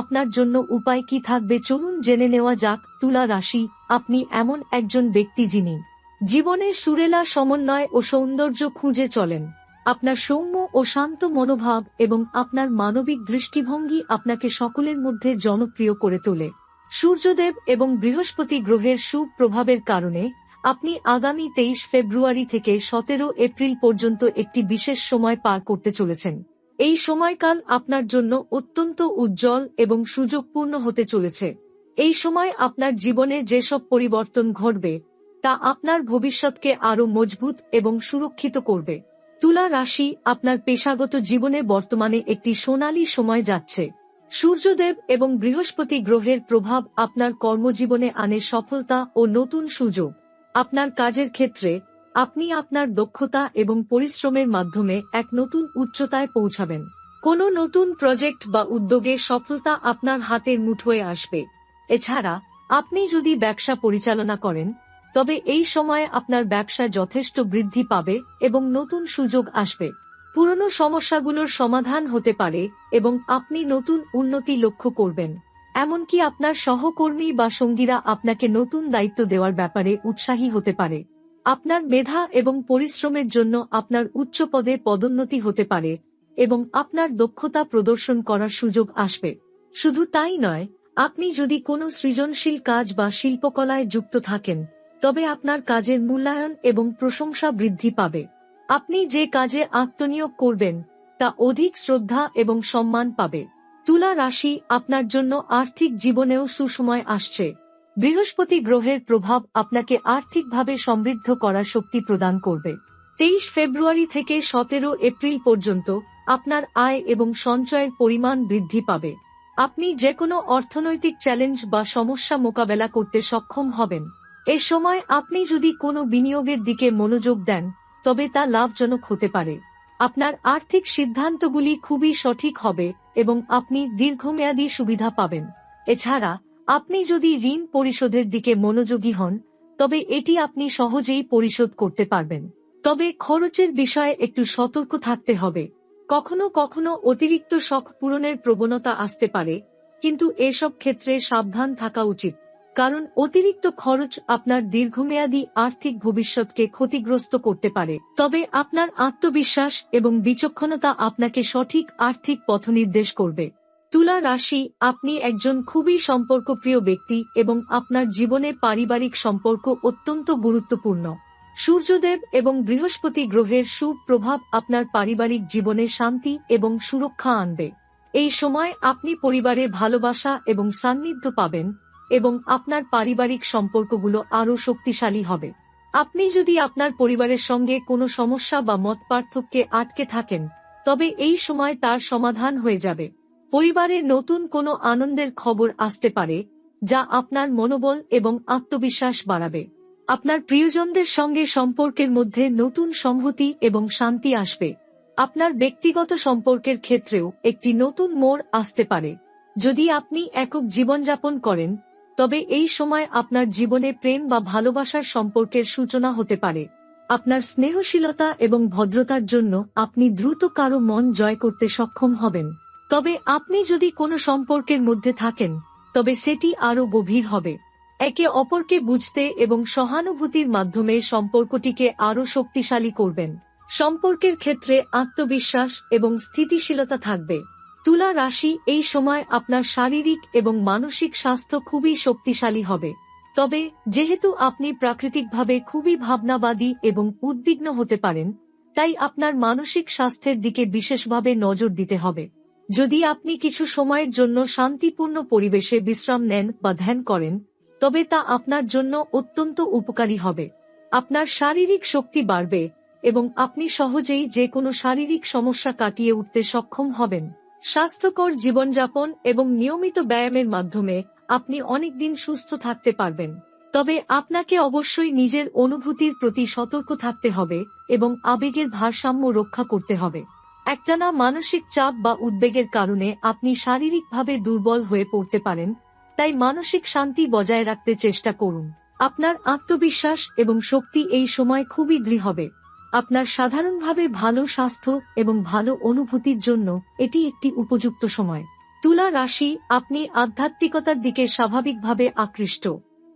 আপনার জন্য উপায় কি থাকবে? চলুন জেনে নেওয়া যাক। তুলা রাশি, আপনি এমন একজন ব্যক্তি যিনি জীবনে সুরেলা সমন্বয় ও সৌন্দর্য খুঁজে চলেন। আপনার সৌম্য ও শান্ত মনোভাব এবং আপনার মানবিক দৃষ্টিভঙ্গি আপনাকে সকলের মধ্যে জনপ্রিয় করে তোলে। সূর্যদেব এবং বৃহস্পতি গ্রহের সুপ্রভাবের কারণে আপনি আগামী তেইশ ফেব্রুয়ারি থেকে সতেরো এপ্রিল পর্যন্ত একটি বিশেষ সময় পার করতে চলেছেন। এই সময়কাল আপনার জন্য অত্যন্ত উজ্জ্বল এবং সুযোগপূর্ণ হতে চলেছে। এই সময় আপনার জীবনে যেসব পরিবর্তন ঘটবে, তা আপনার ভবিষ্যৎকে আরও মজবুত এবং সুরক্ষিত করবে। তুলা রাশি আপনার পেশাগত জীবনে বর্তমানে একটি সোনালী সময় যাচ্ছে। সূর্যদেব এবং বৃহস্পতি গ্রহের প্রভাব আপনার কর্মজীবনে আনে সফলতা ও নতুন সুযোগ। আপনার কাজের ক্ষেত্রে আপনি আপনার দক্ষতা এবং পরিশ্রমের মাধ্যমে এক নতুন উচ্চতায় পৌঁছাবেন। কোনো নতুন প্রজেক্ট বা উদ্যোগে সফলতা আপনার হাতের মুঠোয় আসবে। এছাড়া, আপনি যদি ব্যবসা পরিচালনা করেন, তবে এই সময়ে আপনার ব্যবসা যথেষ্ট বৃদ্ধি পাবে এবং নতুন সুযোগ আসবে। পুরনো সমস্যাগুলোর সমাধান হতে পারে এবং আপনি নতুন উন্নতি লক্ষ্য করবেন। এমনকি আপনার সহকর্মী বা সঙ্গীরা আপনাকে নতুন দায়িত্ব দেওয়ার ব্যাপারে উৎসাহী হতে পারে। আপনার মেধা এবং পরিশ্রমের জন্য আপনার উচ্চ পদে পদোন্নতি হতে পারে এবং আপনার দক্ষতা প্রদর্শন করার সুযোগ আসবে। শুধু তাই নয়, আপনি যদি কোনো সৃজনশীল কাজ বা শিল্পকলায় যুক্ত থাকেন, তবে আপনার কাজের মূল্যায়ন এবং প্রশংসা বৃদ্ধি পাবে। আপনি যে কাজে আত্মনিয়োগ করবেন, তা অধিক শ্রদ্ধা এবং সম্মান পাবে। তুলা রাশি আপনার জন্য আর্থিক জীবনেও সুসময় আসছে। বৃহস্পতি গ্রহের প্রভাব আপনাকে আর্থিকভাবে সমৃদ্ধ করার শক্তি প্রদান করবে। তেইশ ফেব্রুয়ারি থেকে সতেরো এপ্রিল পর্যন্ত আপনার আয় এবং সঞ্চয়ের পরিমাণ বৃদ্ধি পাবে। আপনি যে কোনো অর্থনৈতিক চ্যালেঞ্জ বা সমস্যা মোকাবেলা করতে সক্ষম হবেন। এ সময় আপনি যদি কোনো বিনিয়োগের দিকে মনোযোগ দেন, তবে তা লাভজনক হতে পারে। আপনার আর্থিক সিদ্ধান্তগুলি খুবই সঠিক হবে এবং আপনি দীর্ঘমেয়াদী সুবিধা পাবেন। এছাড়া আপনি যদি ঋণ পরিশোধের দিকে মনোযোগী হন, তবে এটি আপনি সহজেই পরিশোধ করতে পারবেন। তবে খরচের বিষয়ে একটু সতর্ক থাকতে হবে। কখনো কখনো অতিরিক্ত শখ পূরণের প্রবণতা আসতে পারে, কিন্তু এসব ক্ষেত্রে সাবধান থাকা উচিত, কারণ অতিরিক্ত খরচ আপনার দীর্ঘমেয়াদী আর্থিক ভবিষ্যৎকে ক্ষতিগ্রস্ত করতে পারে। তবে আপনার আত্মবিশ্বাস এবং বিচক্ষণতা আপনাকে সঠিক আর্থিক পথ নির্দেশ করবে। তুলা রাশি, আপনি একজন খুবই সম্পর্কপ্রিয় ব্যক্তি এবং আপনার জীবনে পারিবারিক সম্পর্ক অত্যন্ত গুরুত্বপূর্ণ। সূর্যদেব এবং বৃহস্পতি গ্রহের সুপ্রভাব আপনার পারিবারিক জীবনে শান্তি এবং সুরক্ষা আনবে। এই সময় আপনি পরিবারে ভালোবাসা এবং সান্নিধ্য পাবেন এবং আপনার পারিবারিক সম্পর্কগুলো আরও শক্তিশালী হবে। আপনি যদি আপনার পরিবারের সঙ্গে কোনো সমস্যা বা মত পার্থক্যে আটকে থাকেন, তবে এই সময় তার সমাধান হয়ে যাবে। পরিবারে নতুন কোনো আনন্দের খবর আসতে পারে, যা আপনার মনোবল এবং আত্মবিশ্বাস বাড়াবে। আপনার প্রিয়জনদের সঙ্গে সম্পর্কের মধ্যে নতুন সংহতি এবং শান্তি আসবে। আপনার ব্যক্তিগত সম্পর্কের ক্ষেত্রেও একটি নতুন মোড় আসতে পারে। যদি আপনি একক জীবনযাপন করেন, তবে এই সময় আপনার জীবনে প্রেম বা ভালোবাসার সম্পর্কের সূচনা হতে পারে। আপনার স্নেহশীলতা এবং ভদ্রতার জন্য আপনি দ্রুত কারও মন জয় করতে সক্ষম হবেন। তবে আপনি যদি কোনো সম্পর্কের মধ্যে থাকেন, তবে সেটি আরও গভীর হবে। একে অপরকে বুঝতে এবং সহানুভূতির মাধ্যমে সম্পর্কটিকে আরও শক্তিশালী করবেন। সম্পর্কের ক্ষেত্রে আত্মবিশ্বাস এবং স্থিতিশীলতা থাকবে। তুলা রাশি এই সময় আপনার শারীরিক এবং মানসিক স্বাস্থ্য খুবই শক্তিশালী হবে। তবে, যেহেতু আপনি প্রাকৃতিকভাবে খুবই ভাবনাবাদী এবং উদ্বিগ্ন হতে পারেন, তাই আপনার মানসিক স্বাস্থ্যের দিকে বিশেষভাবে নজর দিতে হবে। যদি আপনি কিছু সময়ের জন্য শান্তিপূর্ণ পরিবেশে বিশ্রাম নেন বা ধ্যান করেন, তবে তা আপনার জন্য অত্যন্ত উপকারী হবে। আপনার শারীরিক শক্তি বাড়বে এবং আপনি সহজেই যে কোনো শারীরিক সমস্যা কাটিয়ে উঠতে সক্ষম হবেন। স্বাস্থ্যকর জীবনযাপন এবং নিয়মিত ব্যায়ামের মাধ্যমে আপনি অনেকদিন সুস্থ থাকতে পারবেন। তবে আপনাকে অবশ্যই নিজের অনুভূতির প্রতি সতর্ক থাকতে হবে এবং আবেগের ভারসাম্য রক্ষা করতে হবে। একটানা মানসিক চাপ বা উদ্বেগের কারণে আপনি শারীরিকভাবে দুর্বল হয়ে পড়তে পারেন, তাই মানসিক শান্তি বজায় রাখতে চেষ্টা করুন। আপনার আত্মবিশ্বাস এবং শক্তি এই সময় খুবই দৃঢ় হবে আপনার সাধারণভাবে ভালো স্বাস্থ্য এবং ভালো অনুভূতির জন্য এটি একটি উপযুক্ত সময়। তুলা রাশি, আপনি আধ্যাত্মিকতার দিকে স্বাভাবিকভাবে আকৃষ্ট।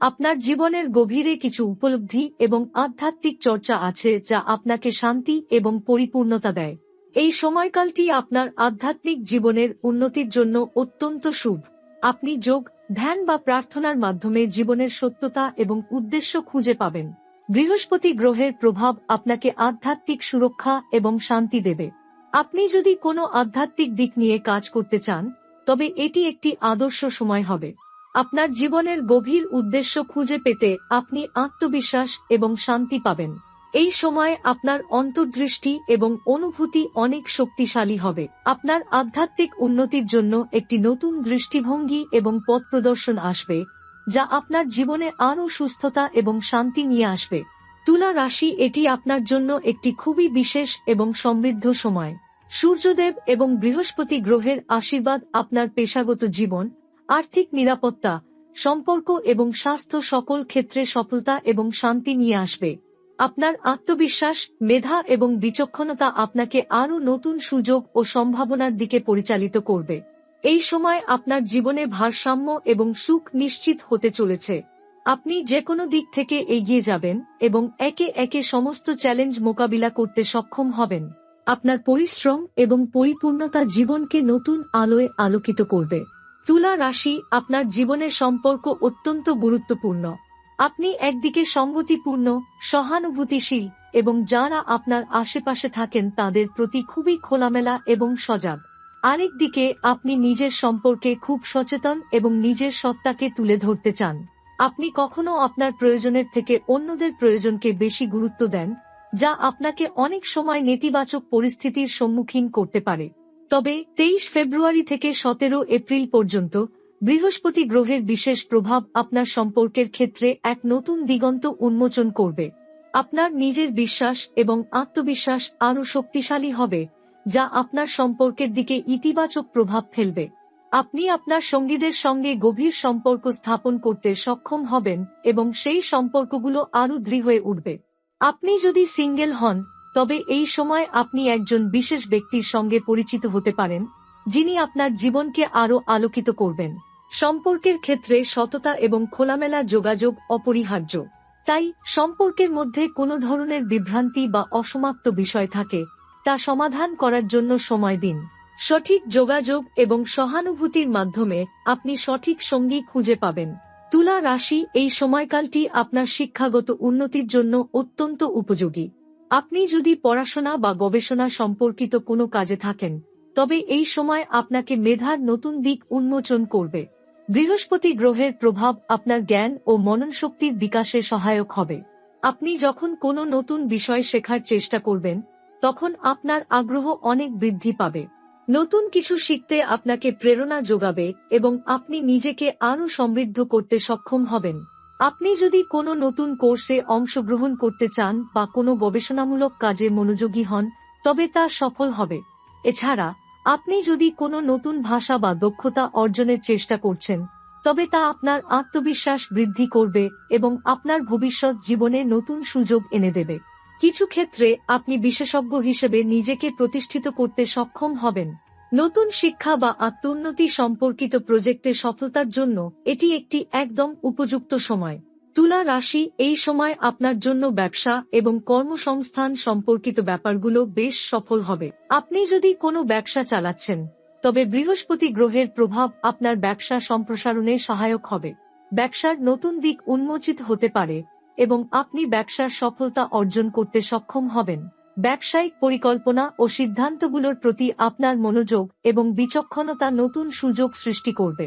আপনার জীবনের গভীরে কিছু উপলব্ধি এবং আধ্যাত্মিক চর্চা আছে যা আপনাকে শান্তি এবং পরিপূর্ণতা দেয়। এই সময়কালটি আপনার আধ্যাত্মিক জীবনের উন্নতির জন্য অত্যন্ত শুভ। আপনি যোগ, ধ্যান বা প্রার্থনার মাধ্যমে জীবনের সত্যতা এবং উদ্দেশ্য খুঁজে পাবেন। বৃহস্পতি গ্রহের প্রভাব আপনাকে আধ্যাত্মিক সুরক্ষা এবং শান্তি দেবে। আপনি যদি কোনো আধ্যাত্মিক দিক নিয়ে কাজ করতে চান, তবে এটি একটি আদর্শ সময় হবে। আপনার জীবনের গভীর উদ্দেশ্য খুঁজে পেতে আপনি আত্মবিশ্বাস এবং শান্তি পাবেন। এই সময় আপনার অন্তর্দৃষ্টি এবং অনুভূতি অনেক শক্তিশালী হবে। আপনার আধ্যাত্মিক উন্নতির জন্য একটি নতুন দৃষ্টিভঙ্গি এবং পথ প্রদর্শন আসবে, যা আপনার জীবনে আরও সুস্থতা এবং শান্তি নিয়ে আসবে। তুলা রাশি এটি আপনার জন্য একটি খুবই বিশেষ এবং সমৃদ্ধ সময়। সূর্যদেব এবং বৃহস্পতি গ্রহের আশীর্বাদ আপনার পেশাগত জীবন, আর্থিক নিরাপত্তা, সম্পর্ক এবং স্বাস্থ্য সকল ক্ষেত্রে সফলতা এবং শান্তি নিয়ে আসবে। আপনার আত্মবিশ্বাস, মেধা এবং বিচক্ষণতা আপনাকে আরও নতুন সুযোগ ও সম্ভাবনার দিকে পরিচালিত করবে। এই সময় আপনার জীবনে ভারসাম্য এবং সুখ নিশ্চিত হতে চলেছে। আপনি যে কোনো দিক থেকে এগিয়ে যাবেন এবং একে একে সমস্ত চ্যালেঞ্জ মোকাবিলা করতে সক্ষম হবেন। আপনার পরিশ্রম এবং পরিপূর্ণতা জীবনকে নতুন আলোয় আলোকিত করবে। তুলা রাশি আপনার জীবনের সম্পর্ক অত্যন্ত গুরুত্বপূর্ণ। আপনি একদিকে সংগতিপূর্ণ সহানুভূতিশীল এবং যারা আপনার আশেপাশে থাকেন তাদের প্রতি খুবই খোলামেলা এবং সজাগ। আরেকদিকে আপনি নিজের সম্পর্কে খুব সচেতন এবং নিজের সত্তাকে তুলে ধরতে চান। আপনি কখনো আপনার প্রয়োজনের থেকে অন্যদের প্রয়োজনকে বেশি গুরুত্ব দেন, যা আপনাকে অনেক সময় নেতিবাচক পরিস্থিতির সম্মুখীন করতে পারে। তবে তেইশ ফেব্রুয়ারি থেকে সতেরো এপ্রিল পর্যন্ত বৃহস্পতি গ্রহের বিশেষ প্রভাব আপনার সম্পর্কের ক্ষেত্রে এক নতুন দিগন্ত উন্মোচন করবে। আপনার নিজের বিশ্বাস এবং আত্মবিশ্বাস আরও শক্তিশালী হবে, যা আপনার সম্পর্কের দিকে ইতিবাচক প্রভাব ফেলবে। আপনি আপনার সঙ্গীদের সঙ্গে গভীর সম্পর্ক স্থাপন করতে সক্ষম হবেন এবং সেই সম্পর্কগুলো আরও দৃঢ় হয়ে উঠবে। আপনি যদি সিঙ্গেল হন, তবে এই সময় আপনি একজন বিশেষ ব্যক্তির সঙ্গে পরিচিত হতে পারেন, যিনি আপনার জীবনকে আরও আলোকিত করবেন। সম্পর্কের ক্ষেত্রে সততা এবং খোলামেলা যোগাযোগ অপরিহার্য। তাই সম্পর্কের মধ্যে কোনো ধরনের বিভ্রান্তি বা অসমাপ্ত বিষয় থাকে, তা সমাধান করার জন্য সময় দিন। সঠিক যোগাযোগ এবং সহানুভূতির মাধ্যমে আপনি সঠিক সঙ্গী খুঁজে পাবেন। তুলা রাশি এই সময়কালটি আপনার শিক্ষাগত উন্নতির জন্য অত্যন্ত উপযোগী। আপনি যদি পড়াশোনা বা গবেষণা সম্পর্কিত কোনো কাজে থাকেন, তবে এই সময় আপনাকে মেধার নতুন দিক উন্মোচন করবে। বৃহস্পতি গ্রহের প্রভাব আপনার জ্ঞান ও মননশক্তির বিকাশে সহায়ক হবে। আপনি যখন কোনো নতুন বিষয় শেখার চেষ্টা করবেন, তখন আপনার আগ্রহ অনেক বৃদ্ধি পাবে। নতুন কিছু শিখতে আপনাকে প্রেরণা যোগাবে এবং আপনি নিজেকে আরও সমৃদ্ধ করতে সক্ষম হবেন। আপনি যদি কোনো নতুন কোর্সে অংশগ্রহণ করতে চান বা কোনো গবেষণামূলক কাজে মনোযোগী হন, তবে তা সফল হবে। এছাড়া আপনি যদি কোনো নতুন ভাষা বা দক্ষতা অর্জনের চেষ্টা করছেন, তবে তা আপনার আত্মবিশ্বাস বৃদ্ধি করবে এবং আপনার ভবিষ্যৎ জীবনে নতুন সুযোগ এনে দেবে। কিছু ক্ষেত্রে আপনি বিশেষজ্ঞ হিসেবে নিজেকে প্রতিষ্ঠিত করতে সক্ষম হবেন। নতুন শিক্ষা বা আত্মোন্নতি সম্পর্কিত প্রজেক্টে সফলতার জন্য এটি একটি একদম উপযুক্ত সময়। তুলা রাশি এই সময় আপনার জন্য ব্যবসা এবং কর্মসংস্থান সম্পর্কিত ব্যাপারগুলো বেশ সফল হবে। আপনি যদি কোনো ব্যবসা চালাচ্ছেন, তবে বৃহস্পতি গ্রহের প্রভাব আপনার ব্যবসা সম্প্রসারণে সহায়ক হবে। ব্যবসার নতুন দিক উন্মোচিত হতে পারে এবং আপনি ব্যবসার সফলতা অর্জন করতে সক্ষম হবেন। ব্যবসায়িক পরিকল্পনা ও সিদ্ধান্তগুলোর প্রতি আপনার মনোযোগ এবং বিচক্ষণতা নতুন সুযোগ সৃষ্টি করবে।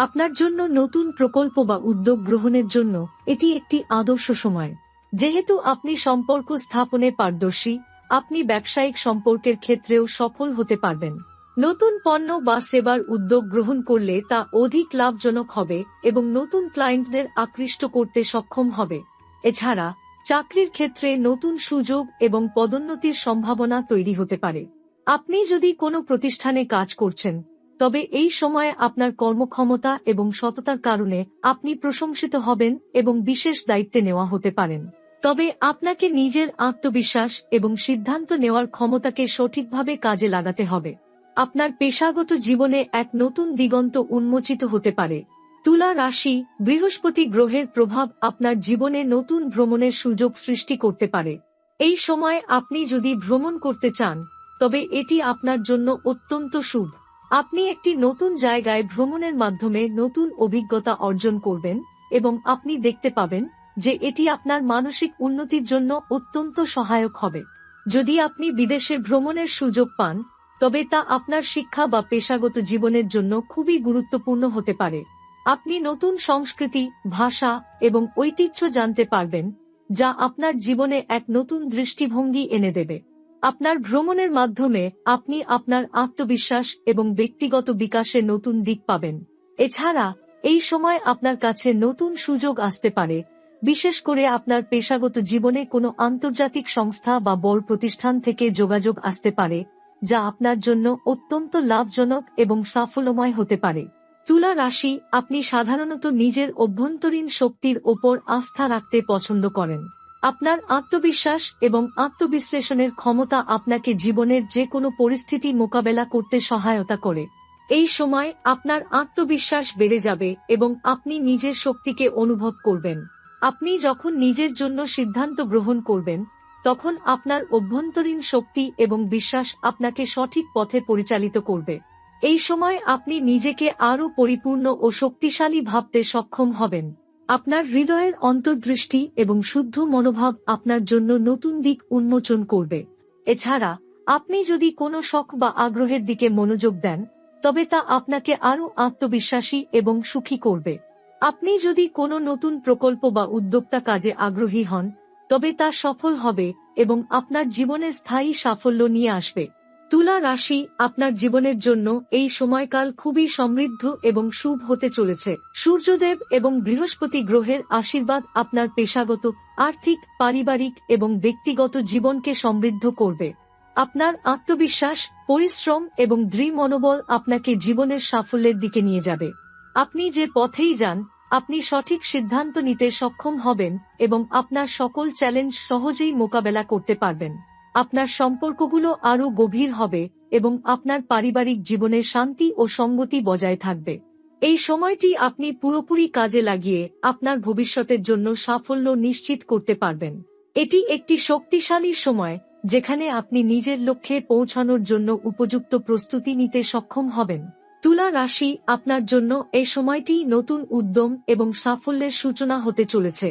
আপনার জন্য নতুন প্রকল্প বা উদ্যোগ গ্রহণের জন্য এটি একটি আদর্শ সময়। যেহেতু আপনি সম্পর্ক স্থাপনে পারদর্শী, আপনি ব্যবসায়িক সম্পর্কের ক্ষেত্রেও সফল হতে পারবেন। নতুন পণ্য বা সেবার উদ্যোগ গ্রহণ করলে তা অধিক লাভজনক হবে এবং নতুন ক্লায়েন্টদের আকৃষ্ট করতে সক্ষম হবে। এছাড়া, চাকরির ক্ষেত্রে নতুন সুযোগ এবং পদোন্নতির সম্ভাবনা তৈরি হতে পারে। আপনি যদি কোনো প্রতিষ্ঠানে কাজ করছেন তবে এই সময়ে আপনার কর্মক্ষমতা এবং সততার কারণে আপনি প্রশংসিত হবেন এবং বিশেষ দায়িত্বে নেওয়া হতে পারেন। তবে আপনাকে নিজের আত্মবিশ্বাস এবং সিদ্ধান্ত নেওয়ার ক্ষমতাকে সঠিকভাবে কাজে লাগাতে হবে। আপনার পেশাগত জীবনে এক নতুন দিগন্ত উন্মোচিত হতে পারে। তুলা রাশি বৃহস্পতি গ্রহের প্রভাব আপনার জীবনে নতুন ভ্রমণের সুযোগ সৃষ্টি করতে পারে। এই সময় আপনি যদি ভ্রমণ করতে চান, তবে এটি আপনার জন্য অত্যন্ত শুভ। আপনি একটি নতুন জায়গায় ভ্রমণের মাধ্যমে নতুন অভিজ্ঞতা অর্জন করবেন এবং আপনি দেখতে পাবেন যে এটি আপনার মানসিক উন্নতির জন্য অত্যন্ত সহায়ক হবে। যদি আপনি বিদেশে ভ্রমণের সুযোগ পান, তবে তা আপনার শিক্ষা বা পেশাগত জীবনের জন্য খুবই গুরুত্বপূর্ণ হতে পারে। আপনি নতুন সংস্কৃতি, ভাষা এবং ঐতিহ্য জানতে পারবেন, যা আপনার জীবনে এক নতুন দৃষ্টিভঙ্গি এনে দেবে। আপনার ভ্রমণের মাধ্যমে আপনি আপনার আত্মবিশ্বাস এবং ব্যক্তিগত বিকাশে নতুন দিক পাবেন। এছাড়া, এই সময় আপনার কাছে নতুন সুযোগ আসতে পারে। বিশেষ করে আপনার পেশাগত জীবনে কোনো আন্তর্জাতিক সংস্থা বা বড় প্রতিষ্ঠান থেকে যোগাযোগ আসতে পারে, যা আপনার জন্য অত্যন্ত লাভজনক এবং সাফল্যময় হতে পারে। তুলা রাশি, আপনি সাধারণত নিজের অভ্যন্তরীণ শক্তির ওপর আস্থা রাখতে পছন্দ করেন। আপনার আত্মবিশ্বাস এবং আত্মবিশ্লেষণের ক্ষমতা আপনাকে জীবনের যে কোনো পরিস্থিতি মোকাবেলা করতে সহায়তা করে। এই সময় আপনার আত্মবিশ্বাস বেড়ে যাবে এবং আপনি নিজের শক্তিকে অনুভব করবেন। আপনি যখন নিজের জন্য সিদ্ধান্ত গ্রহণ করবেন, তখন আপনার অভ্যন্তরীণ শক্তি এবং বিশ্বাস আপনাকে সঠিক পথে পরিচালিত করবে। এই সময় আপনি নিজেকে আরও পরিপূর্ণ ও শক্তিশালী ভাবতে সক্ষম হবেন। আপনার হৃদয়ের অন্তর্দৃষ্টি এবং শুদ্ধ মনোভাব আপনার জন্য নতুন দিক উন্মোচন করবে। এছাড়া, আপনি যদি কোনো শখ বা আগ্রহের দিকে মনোযোগ দেন, তবে তা আপনাকে আরও আত্মবিশ্বাসী এবং সুখী করবে। আপনি যদি কোনো নতুন প্রকল্প বা উদ্যোক্তা কাজে আগ্রহী হন, তবে তা সফল হবে এবং আপনার জীবনে স্থায়ী সাফল্য নিয়ে আসবে। তুলা রাশি আপনার জীবনের জন্য এই সময়কাল খুবই সমৃদ্ধ এবং শুভ হতে চলেছে। সূর্যদেব এবং বৃহস্পতি গ্রহের আশীর্বাদ আপনার পেশাগত, আর্থিক, পারিবারিক এবং ব্যক্তিগত জীবনকে সমৃদ্ধ করবে। আপনার আত্মবিশ্বাস, পরিশ্রম এবং দৃঢ় মনোবল আপনাকে জীবনের সাফল্যের দিকে নিয়ে যাবে। আপনি যে পথেই যান, আপনি সঠিক সিদ্ধান্ত নিতে সক্ষম হবেন এবং আপনার সকল চ্যালেঞ্জ সহজেই মোকাবেলা করতে পারবেন। আপনার সম্পর্কগুলো আরও গভীর হবে এবং আপনার পারিবারিক জীবনে শান্তি ও সঙ্গতি বজায় থাকবে। এই সময়টি আপনি পুরোপুরি কাজে লাগিয়ে আপনার ভবিষ্যতের জন্য সাফল্য নিশ্চিত করতে পারবেন। এটি একটি শক্তিশালী সময়, যেখানে আপনি নিজের লক্ষ্যে পৌঁছানোর জন্য উপযুক্ত প্রস্তুতি নিতে সক্ষম হবেন। তুলা রাশি আপনার জন্য এই সময়টি নতুন উদ্যম এবং সাফল্যের সূচনা হতে চলেছে।